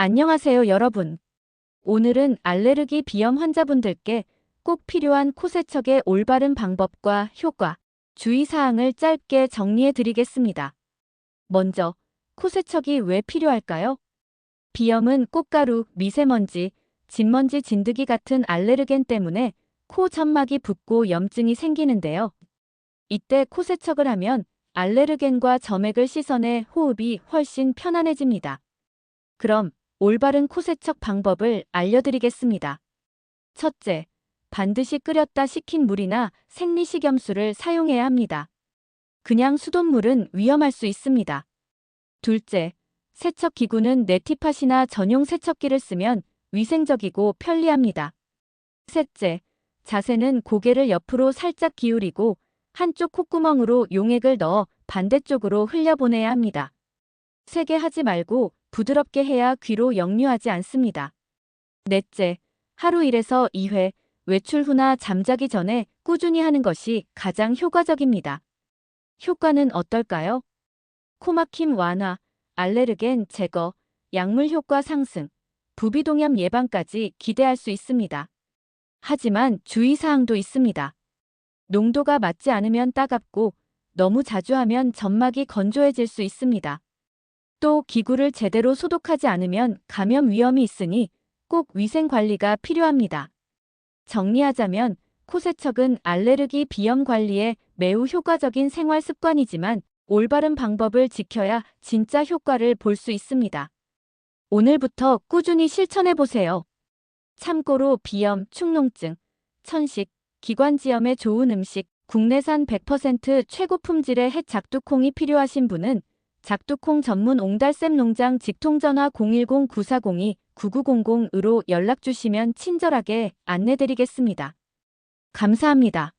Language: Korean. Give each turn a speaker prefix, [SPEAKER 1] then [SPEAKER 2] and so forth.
[SPEAKER 1] 안녕하세요, 여러분. 오늘은 알레르기 비염 환자분들께 꼭 필요한 코 세척의 올바른 방법과 효과, 주의사항을 짧게 정리해 드리겠습니다. 먼저, 코 세척이 왜 필요할까요? 비염은 꽃가루, 미세먼지, 진먼지 진드기 같은 알레르겐 때문에 코 점막이 붓고 염증이 생기는데요. 이때 코 세척을 하면 알레르겐과 점액을 씻어내 호흡이 훨씬 편안해집니다. 그럼 올바른 코 세척 방법을 알려드리겠습니다. 첫째, 반드시 끓였다 식힌 물이나 생리식염수를 사용해야 합니다. 그냥 수돗물은 위험할 수 있습니다. 둘째, 세척 기구는 네티팟이나 전용 세척기를 쓰면 위생적이고 편리합니다. 셋째, 자세는 고개를 옆으로 살짝 기울이고 한쪽 콧구멍으로 용액을 넣어 반대쪽으로 흘려보내야 합니다. 세게 하지 말고 부드럽게 해야 귀로 역류하지 않습니다. 넷째, 하루 1에서 2회 외출 후나 잠자기 전에 꾸준히 하는 것이 가장 효과적입니다. 효과는 어떨까요? 코막힘 완화, 알레르겐 제거, 약물 효과 상승, 부비동염 예방까지 기대할 수 있습니다. 하지만 주의사항도 있습니다. 농도가 맞지 않으면 따갑고 너무 자주 하면 점막이 건조해질 수 있습니다. 또 기구를 제대로 소독하지 않으면 감염 위험이 있으니 꼭 위생 관리가 필요합니다. 정리하자면 코 세척은 알레르기 비염 관리에 매우 효과적인 생활 습관이지만 올바른 방법을 지켜야 진짜 효과를 볼 수 있습니다. 오늘부터 꾸준히 실천해 보세요. 참고로 비염, 축농증, 천식, 기관지염에 좋은 음식, 국내산 100% 최고 품질의 햇 작두콩이 필요하신 분은 작두콩 전문 옹달샘 농장 직통전화 010-9402-9900으로 연락 주시면 친절하게 안내드리겠습니다. 감사합니다.